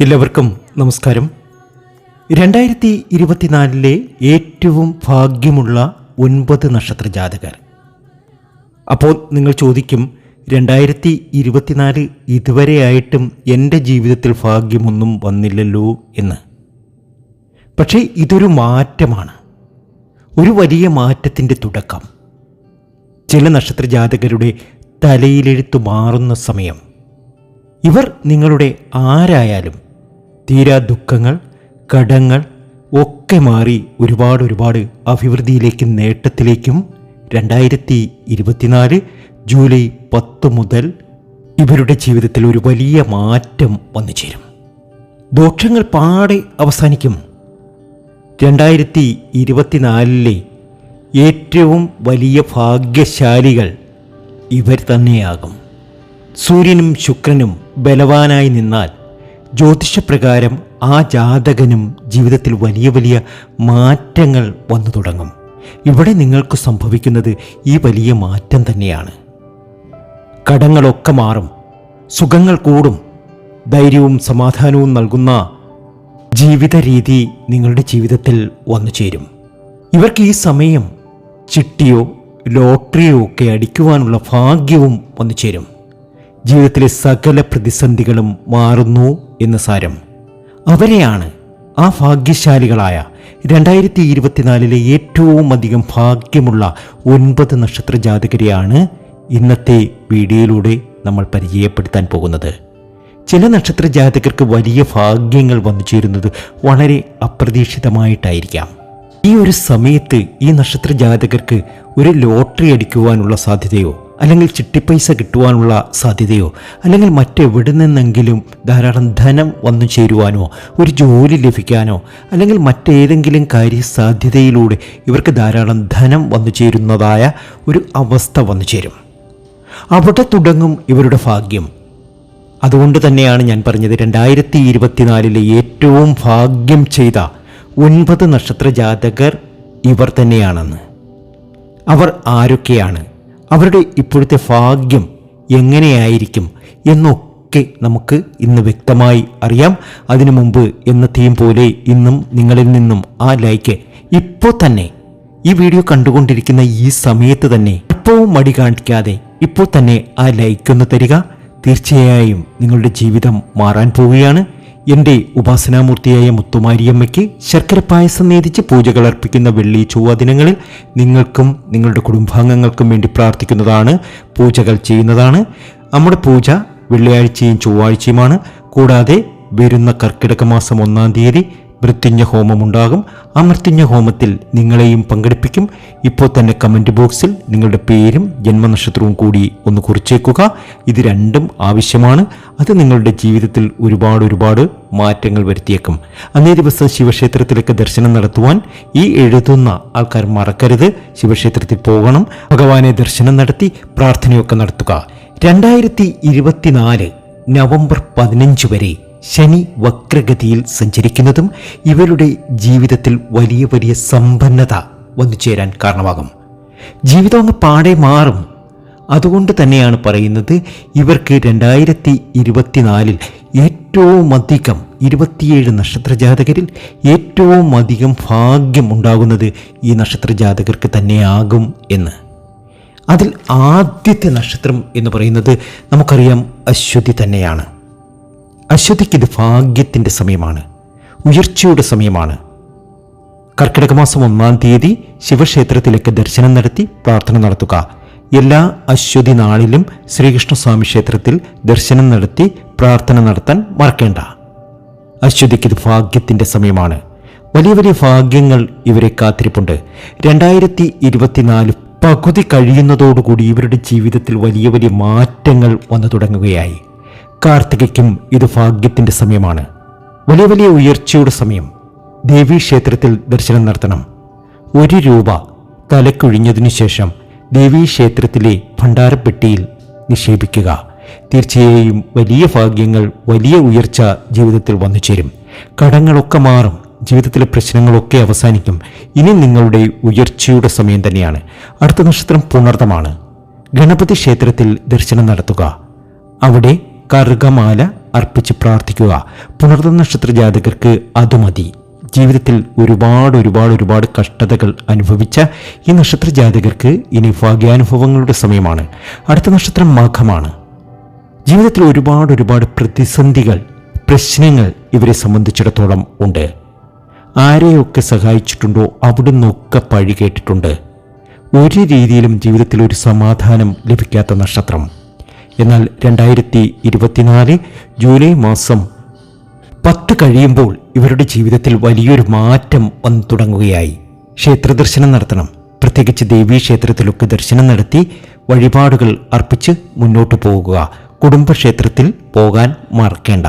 എല്ലാവർക്കും നമസ്കാരം. രണ്ടായിരത്തി ഇരുപത്തിനാലിലെ ഏറ്റവും ഭാഗ്യമുള്ള ഒൻപത് നക്ഷത്ര ജാതകർ. അപ്പോൾ നിങ്ങൾ ചോദിക്കും രണ്ടായിരത്തി ഇരുപത്തിനാല് ഇതുവരെയായിട്ടും എന്റെ ജീവിതത്തിൽ ഭാഗ്യമൊന്നും വന്നില്ലല്ലോ എന്ന്. പക്ഷേ ഇതൊരു മാറ്റമാണ്. ഒരു വലിയ മാറ്റത്തിന്റെ തുടക്കം. ചില നക്ഷത്ര ജാതകരുടെ തലയിലെഴുത്തു മാറുന്ന സമയം. ഇവർ നിങ്ങളുടെ ആരായാലും തീരാ ദുഃഖങ്ങൾ കടങ്ങൾ ഒക്കെ മാറി ഒരുപാട് ഒരുപാട് അഭിവൃദ്ധിയിലേക്കും നേട്ടത്തിലേക്കും രണ്ടായിരത്തി ഇരുപത്തിനാല് ജൂലൈ പത്ത് മുതൽ ഇവരുടെ ജീവിതത്തിൽ ഒരു വലിയ മാറ്റം വന്നു ചേരും. ദോഷങ്ങൾ പാടെ അവസാനിക്കും. രണ്ടായിരത്തി ഇരുപത്തിനാലിലെ ഏറ്റവും വലിയ ഭാഗ്യശാലികൾ ഇവർ തന്നെയാകും. സൂര്യനും ശുക്രനും ബലവാനായി നിന്നാൽ ജ്യോതിഷപ്രകാരം ആ ജാതകനും ജീവിതത്തിൽ വലിയ വലിയ മാറ്റങ്ങൾ വന്നു തുടങ്ങും. ഇവിടെ നിങ്ങൾക്ക് സംഭവിക്കുന്നത് ഈ വലിയ മാറ്റം തന്നെയാണ്. കടങ്ങളൊക്കെ മാറും. സുഖങ്ങൾ കൂടും. ധൈര്യവും സമാധാനവും നൽകുന്ന ജീവിത രീതി നിങ്ങളുടെ ജീവിതത്തിൽ വന്നു ചേരും. ഇവർക്ക് ഈ സമയം ചിട്ടിയോ ലോട്ടറിയോ ഒക്കെ അടിക്കുവാനുള്ള ഭാഗ്യവും വന്നു ചേരും. ജീവിതത്തിലെ സകല പ്രതിസന്ധികളും മാറുന്നു. എന്ന് സാരം. അവരെയാണ് ആ ഭാഗ്യശാലികളായ രണ്ടായിരത്തി ഇരുപത്തിനാലിലെ ഏറ്റവും അധികം ഭാഗ്യമുള്ള ഒൻപത് നക്ഷത്ര ജാതകരെയാണ് ഇന്നത്തെ വീഡിയോയിലൂടെ നമ്മൾ പരിചയപ്പെടുത്താൻ പോകുന്നത്. ചില നക്ഷത്ര ജാതകർക്ക് വലിയ ഭാഗ്യങ്ങൾ വന്നു ചേരുന്നത് വളരെ അപ്രതീക്ഷിതമായിട്ടായിരിക്കാം. ഈ ഒരു സമയത്ത് ഈ നക്ഷത്ര ജാതകർക്ക് ഒരു ലോട്ടറി അടിക്കുവാനുള്ള സാധ്യതയോ അല്ലെങ്കിൽ ചിട്ടിപ്പൈസ കിട്ടുവാനുള്ള സാധ്യതയോ അല്ലെങ്കിൽ മറ്റെവിടെ നിന്നെങ്കിലും ധാരാളം ധനം വന്നു ചേരുവാനോ ഒരു ജോലി ലഭിക്കാനോ അല്ലെങ്കിൽ മറ്റേതെങ്കിലും കാര്യസാധ്യതയിലൂടെ ഇവർക്ക് ധാരാളം ധനം വന്നു ചേരുന്നതായ ഒരു അവസ്ഥ വന്നു ചേരും. അവിടെ തുടങ്ങും ഇവരുടെ ഭാഗ്യം. അതുകൊണ്ട് തന്നെയാണ് ഞാൻ പറഞ്ഞത് രണ്ടായിരത്തി ഇരുപത്തിനാലിലെ ഏറ്റവും ഭാഗ്യം ചെയ്ത ഒൻപത് നക്ഷത്ര ജാതകർ ഇവർ തന്നെയാണെന്ന്. അവർ ആരൊക്കെയാണ്? അവരുടെ ഇപ്പോഴത്തെ ഭാഗ്യം എങ്ങനെയായിരിക്കും എന്നൊക്കെ നമുക്ക് ഇന്ന് വ്യക്തമായി അറിയാം. അതിനു മുമ്പ് എന്നത്തെയും പോലെ ഇന്നും നിങ്ങളിൽ നിന്നും ആ ലൈക്ക് ഇപ്പോൾ തന്നെ ഈ വീഡിയോ കണ്ടുകൊണ്ടിരിക്കുന്ന ഈ സമയത്ത് തന്നെ ഇപ്പോൾ മടി കാണിക്കാതെ ഇപ്പോൾ തന്നെ ആ ലൈക്ക് ഒന്ന് തരിക. തീർച്ചയായും നിങ്ങളുടെ ജീവിതം മാറാൻ പോവുകയാണ്. എന്റെ ഉപാസനാമൂർത്തിയായ മുത്തുമാരിയമ്മയ്ക്ക് ശർക്കര പായസം നേതിച്ച് പൂജകൾ അർപ്പിക്കുന്ന വെള്ളി ചൊവ്വ ദിനങ്ങളിൽ നിങ്ങൾക്കും നിങ്ങളുടെ കുടുംബാംഗങ്ങൾക്കും വേണ്ടി പ്രാർത്ഥിക്കുന്നതാണ് പൂജകൾ ചെയ്യുന്നതാണ്. നമ്മുടെ പൂജ വെള്ളിയാഴ്ചയും ചൊവ്വാഴ്ചയുമാണ്. കൂടാതെ വരുന്ന കർക്കിടക മാസം ഒന്നാം തീയതി മൃത്യുഞ്ഞ ഹോമമുണ്ടാകും. ആ മൃത്യുഞ്ഞ ഹോമത്തിൽ നിങ്ങളെയും പങ്കെടുപ്പിക്കും. ഇപ്പോൾ തന്നെ കമന്റ് ബോക്സിൽ നിങ്ങളുടെ പേരും ജന്മനക്ഷത്രവും കൂടി ഒന്ന് കുറിച്ചേക്കുക. ഇത് രണ്ടും ആവശ്യമാണ്. അത് നിങ്ങളുടെ ജീവിതത്തിൽ ഒരുപാട് ഒരുപാട് മാറ്റങ്ങൾ വരുത്തിയേക്കും. അന്നേ ദിവസം ശിവക്ഷേത്രത്തിലേക്ക് ദർശനം നടത്തുവാൻ ഈ എഴുതുന്ന ആൾക്കാർ മറക്കരുത്. ശിവക്ഷേത്രത്തിൽ പോകണം. ഭഗവാനെ ദർശനം നടത്തി പ്രാർത്ഥനയൊക്കെ നടത്തുക. രണ്ടായിരത്തി ഇരുപത്തിനാല് നവംബർ പതിനഞ്ച് വരെ ശനി വക്രഗതിയിൽ സഞ്ചരിക്കുന്നതും ഇവരുടെ ജീവിതത്തിൽ വലിയ വലിയ സമ്പന്നത വന്നു ചേരാൻ കാരണമാകും. ജീവിതം അങ്ങ് പാടെ മാറും. അതുകൊണ്ട് തന്നെയാണ് പറയുന്നത് ഇവർക്ക് രണ്ടായിരത്തി ഇരുപത്തിനാലിൽ ഏറ്റവും അധികം ഇരുപത്തിയേഴ് നക്ഷത്ര ജാതകരിൽ ഏറ്റവും അധികം ഭാഗ്യം ഉണ്ടാകുന്നത് ഈ നക്ഷത്ര ജാതകർക്ക് തന്നെയാകും എന്ന്. അതിൽ ആദ്യത്തെ നക്ഷത്രം എന്ന് പറയുന്നത് നമുക്കറിയാം അശ്വതി തന്നെയാണ്. അശ്വതിക്ക് ഇത് ഭാഗ്യത്തിന്റെ സമയമാണ്. ഉയർച്ചയുടെ സമയമാണ്. കർക്കിടക മാസം ഒന്നാം തീയതി ശിവക്ഷേത്രത്തിലേക്ക് ദർശനം നടത്തി പ്രാർത്ഥന നടത്തുക. എല്ലാ അശ്വതി നാളിലും ശ്രീകൃഷ്ണസ്വാമി ക്ഷേത്രത്തിൽ ദർശനം നടത്തി പ്രാർത്ഥന നടത്താൻ മറക്കേണ്ട. അശ്വതിക്ക് ഇത് ഭാഗ്യത്തിന്റെ സമയമാണ്. വലിയ വലിയ ഭാഗ്യങ്ങൾ ഇവരെ കാത്തിരിപ്പുണ്ട്. രണ്ടായിരത്തി ഇരുപത്തിനാല് പകുതി കഴിയുന്നതോടുകൂടി ഇവരുടെ ജീവിതത്തിൽ വലിയ വലിയ മാറ്റങ്ങൾ വന്നു തുടങ്ങുകയായി. കാർത്തികയ്ക്കും ഇത് ഭാഗ്യത്തിന്റെ സമയമാണ്. വലിയ വലിയ ഉയർച്ചയുടെ സമയം. ദേവീക്ഷേത്രത്തിൽ ദർശനം നടത്തണം. ഒരു രൂപ തലക്കൊഴിഞ്ഞതിനു ശേഷം ദേവീക്ഷേത്രത്തിലെ ഭണ്ഡാരപ്പെട്ടിയിൽ നിക്ഷേപിക്കുക. തീർച്ചയായും വലിയ ഭാഗ്യങ്ങൾ വലിയ ഉയർച്ച ജീവിതത്തിൽ വന്നു ചേരും. കടങ്ങളൊക്കെ മാറും. ജീവിതത്തിലെ പ്രശ്നങ്ങളൊക്കെ അവസാനിക്കും. ഇനി നിങ്ങളുടെ ഉയർച്ചയുടെ സമയം തന്നെയാണ്. അടുത്ത നക്ഷത്രം പുണർത്തമാണ് ഗണപതി ക്ഷേത്രത്തിൽ ദർശനം നടത്തുക. അവിടെ കറുകമാല അർപ്പിച്ച് പ്രാർത്ഥിക്കുക. പുണർന്ന നക്ഷത്ര ജാതകർക്ക് അത് മതി. ജീവിതത്തിൽ ഒരുപാട് ഒരുപാട് ഒരുപാട് കഷ്ടതകൾ അനുഭവിച്ച ഈ നക്ഷത്ര ജാതകർക്ക് ഇനി ഭാഗ്യാനുഭവങ്ങളുടെ സമയമാണ്. അടുത്ത നക്ഷത്രം മഖമാണ് ജീവിതത്തിൽ ഒരുപാട് ഒരുപാട് പ്രതിസന്ധികൾ പ്രശ്നങ്ങൾ ഇവരെ സംബന്ധിച്ചിടത്തോളം ഉണ്ട്. ആരെയൊക്കെ സഹായിച്ചിട്ടുണ്ടോ അവിടുന്നൊക്കെ പഴി കേട്ടിട്ടുണ്ട്. ഒരു രീതിയിലും ജീവിതത്തിൽ ഒരു സമാധാനം ലഭിക്കാത്ത നക്ഷത്രം. എന്നാൽ രണ്ടായിരത്തി ഇരുപത്തിനാല് ജൂലൈ മാസം പത്ത് കഴിയുമ്പോൾ ഇവരുടെ ജീവിതത്തിൽ വലിയൊരു മാറ്റം വന്നു തുടങ്ങുകയായി. ക്ഷേത്ര ദർശനം നടത്തണം. പ്രത്യേകിച്ച് ദേവീ ക്ഷേത്രത്തിലൊക്കെ ദർശനം നടത്തി വഴിപാടുകൾ അർപ്പിച്ച് മുന്നോട്ട് പോകുക. കുടുംബക്ഷേത്രത്തിൽ പോകാൻ മറക്കേണ്ട.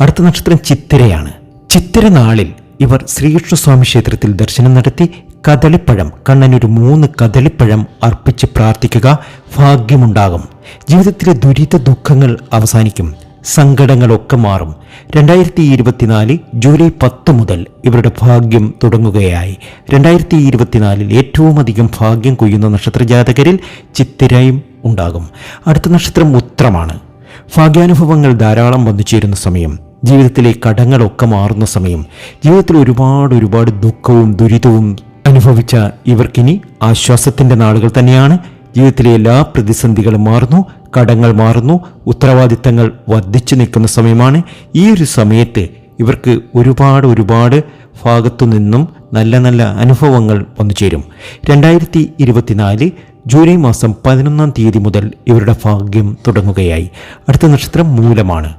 അടുത്ത നക്ഷത്രം ചിത്തിരയാണ്. ചിത്തിര നാളിൽ ഇവർ ശ്രീകൃഷ്ണസ്വാമി ക്ഷേത്രത്തിൽ ദർശനം നടത്തി കദളിപ്പഴം കണ്ണനൊരു മൂന്ന് കദളിപ്പഴം അർപ്പിച്ച് പ്രാർത്ഥിക്കുക ഭാഗ്യമുണ്ടാകും. ജീവിതത്തിലെ ദുരിത ദുഃഖങ്ങൾ അവസാനിക്കും. സങ്കടങ്ങളൊക്കെ മാറും. രണ്ടായിരത്തി ഇരുപത്തിനാല് ജൂലൈ പത്ത് മുതൽ ഇവരുടെ ഭാഗ്യം തുടങ്ങുകയായി. രണ്ടായിരത്തി ഇരുപത്തിനാലിൽ ഏറ്റവും അധികം ഭാഗ്യം കൊയ്യുന്ന നക്ഷത്ര ജാതകരിൽ ചിത്തിരയും ഉണ്ടാകും. അടുത്ത നക്ഷത്രം ഉത്രമാണ്. ഭാഗ്യാനുഭവങ്ങൾ ധാരാളം വന്നു ചേരുന്ന സമയം ജീവിതത്തിലെ കടങ്ങളൊക്കെ മാറുന്ന സമയം ജീവിതത്തിൽ ഒരുപാട് ഒരുപാട് ദുഃഖവും ദുരിതവും അനുഭവിച്ച ഇവർക്കിനി ആശ്വാസത്തിന്റെ നാളുകൾ തന്നെയാണ് ജീവിതത്തിലെ എല്ലാ പ്രതിസന്ധികളും മാറുന്നു കടങ്ങൾ മാറുന്നു ഉത്തരവാദിത്തങ്ങൾ വർദ്ധിച്ചു നിൽക്കുന്ന സമയമാണ്. ഈ ഒരു സമയത്ത് ഇവർക്ക് ഒരുപാട് ഒരുപാട് ഭാഗത്തു നിന്നും നല്ല നല്ല അനുഭവങ്ങൾ വന്നു ചേരും. രണ്ടായിരത്തി ഇരുപത്തിനാല് ജൂലൈ മാസം പതിനൊന്നാം തീയതി മുതൽ ഇവരുടെ ഭാഗ്യം തുടങ്ങുകയായി. അടുത്ത നക്ഷത്രം മൂലമാണ്.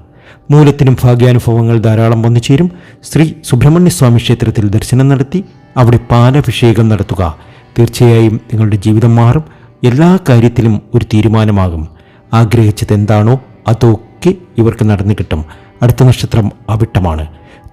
മൂലത്തിനും ഭാഗ്യാനുഭവങ്ങൾ ധാരാളം വന്നു ചേരും. ശ്രീ സുബ്രഹ്മണ്യസ്വാമി ക്ഷേത്രത്തിൽ ദർശനം നടത്തി അവിടെ പാലഭിഷേകം നടത്തുക. തീർച്ചയായും നിങ്ങളുടെ ജീവിതം മാറും. എല്ലാ കാര്യത്തിലും ഒരു തീരുമാനമാകും. ആഗ്രഹിച്ചത് എന്താണോ അതൊക്കെ ഇവർക്ക് നടന്നു കിട്ടും. അടുത്ത നക്ഷത്രം അവിട്ടമാണ്.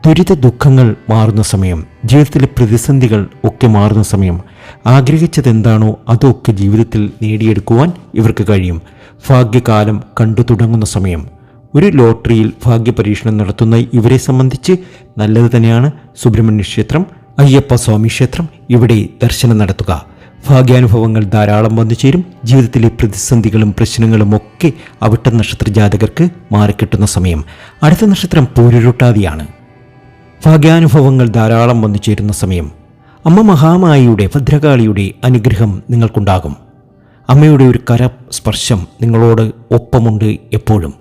ദുരിത ദുഃഖങ്ങൾ മാറുന്ന സമയം ജീവിതത്തിലെ പ്രതിസന്ധികൾ ഒക്കെ മാറുന്ന സമയം ആഗ്രഹിച്ചത് എന്താണോ അതൊക്കെ ജീവിതത്തിൽ നേടിയെടുക്കുവാൻ ഇവർക്ക് കഴിയും. ഭാഗ്യകാലം കണ്ടു തുടങ്ങുന്ന സമയം. ഒരു ലോട്ടറിയിൽ ഭാഗ്യപരീക്ഷണം നടത്തുന്ന ഇവരെ സംബന്ധിച്ച് നല്ലത് തന്നെയാണ്. സുബ്രഹ്മണ്യ ക്ഷേത്രം അയ്യപ്പ സ്വാമി ക്ഷേത്രം ഇവിടെ ദർശനം നടത്തുക. ഭാഗ്യാനുഭവങ്ങൾ ധാരാളം വന്നു ചേരും. ജീവിതത്തിലെ പ്രതിസന്ധികളും പ്രശ്നങ്ങളും ഒക്കെ അവിട്ട നക്ഷത്ര ജാതകർക്ക് മാറിക്കിട്ടുന്ന സമയം. അടുത്ത നക്ഷത്രം പൂരുരുട്ടാതിയാണ്. ഭാഗ്യാനുഭവങ്ങൾ ധാരാളം വന്നു ചേരുന്ന സമയം. അമ്മ മഹാമായിയുടെ ഭദ്രകാളിയുടെ അനുഗ്രഹം നിങ്ങൾക്കുണ്ടാകും. അമ്മയുടെ ഒരു കര സ്പർശം നിങ്ങളോട് ഒപ്പമുണ്ട് എപ്പോഴും.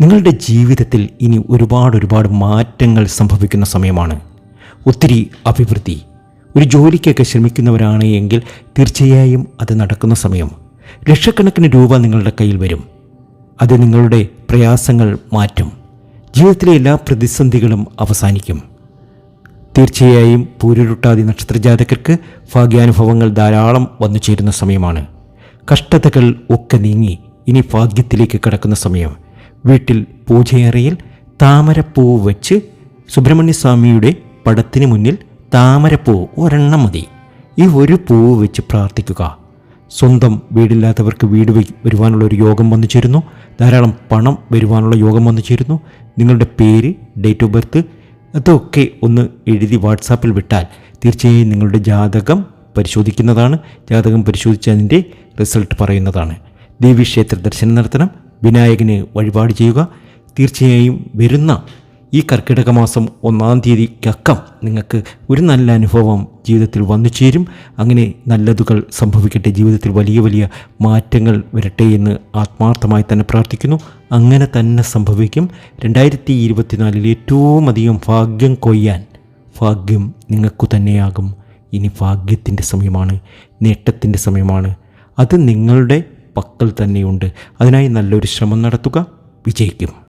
നിങ്ങളുടെ ജീവിതത്തിൽ ഇനി ഒരുപാട് ഒരുപാട് മാറ്റങ്ങൾ സംഭവിക്കുന്ന സമയമാണ്. ഒത്തിരി അഭിവൃദ്ധി. ഒരു ജോലിക്കൊക്കെ ശ്രമിക്കുന്നവരാണ് എങ്കിൽ തീർച്ചയായും അത് നടക്കുന്ന സമയം. ലക്ഷക്കണക്കിന് രൂപ നിങ്ങളുടെ കയ്യിൽ വരും. അത് നിങ്ങളുടെ പ്രയാസങ്ങൾ മാറ്റും. ജീവിതത്തിലെ എല്ലാ പ്രതിസന്ധികളും അവസാനിക്കും. തീർച്ചയായും പൂരുരുട്ടാതി നക്ഷത്രജാതകർക്ക് ഭാഗ്യാനുഭവങ്ങൾ ധാരാളം വന്നു ചേരുന്ന സമയമാണ്. കഷ്ടതകൾ ഒക്കെ നീങ്ങി ഇനി ഭാഗ്യത്തിലേക്ക് കടക്കുന്ന സമയം. വീട്ടിൽ പൂജയറയിൽ താമരപ്പൂവ് വെച്ച് സുബ്രഹ്മണ്യസ്വാമിയുടെ പടത്തിന് മുന്നിൽ താമരപ്പൂ ഒരെണ്ണം മതി. ഈ ഒരു പൂവ് വെച്ച് പ്രാർത്ഥിക്കുക. സ്വന്തം വീടില്ലാത്തവർക്ക് വീട് വരുവാനുള്ള ഒരു യോഗം വന്നു ചേരുന്നു. ധാരാളം പണം വരുവാനുള്ള യോഗം വന്നു ചേരുന്നു. നിങ്ങളുടെ പേര് ഡേറ്റ് ഓഫ് ബർത്ത് അതൊക്കെ ഒന്ന് എഴുതി വാട്സാപ്പിൽ വിട്ടാൽ തീർച്ചയായും നിങ്ങളുടെ ജാതകം പരിശോധിക്കുന്നതാണ്. ജാതകം പരിശോധിച്ച് അതിന്റെ റിസൾട്ട് പറയുന്നതാണ്. ദേവീക്ഷേത്ര ദർശനം നടത്തണം. വിനായകന് വഴിപാട് ചെയ്യുക. തീർച്ചയായും വരുന്ന ഈ കർക്കിടക മാസം ഒന്നാം തീയതിക്കക്കം നിങ്ങൾക്ക് ഒരു നല്ല അനുഭവം ജീവിതത്തിൽ വന്നു ചേരും. അങ്ങനെ നല്ലതുകൾ സംഭവിക്കട്ടെ. ജീവിതത്തിൽ വലിയ വലിയ മാറ്റങ്ങൾ വരട്ടെ എന്ന് ആത്മാർത്ഥമായി തന്നെ പ്രാർത്ഥിക്കുന്നു. അങ്ങനെ തന്നെ സംഭവിക്കും. രണ്ടായിരത്തി ഇരുപത്തിനാലിൽ ഏറ്റവും അധികം ഭാഗ്യം കൊയ്യാൻ ഭാഗ്യം നിങ്ങൾക്കു തന്നെയാകും. ഇനി ഭാഗ്യത്തിന്റെ സമയമാണ്. നേട്ടത്തിന്റെ സമയമാണ്. അത് നിങ്ങളുടെ പക്കൽ തന്നെയുണ്ട്. അതിനായി നല്ലൊരു ശ്രമം നടത്തുക. വിജയിക്കും.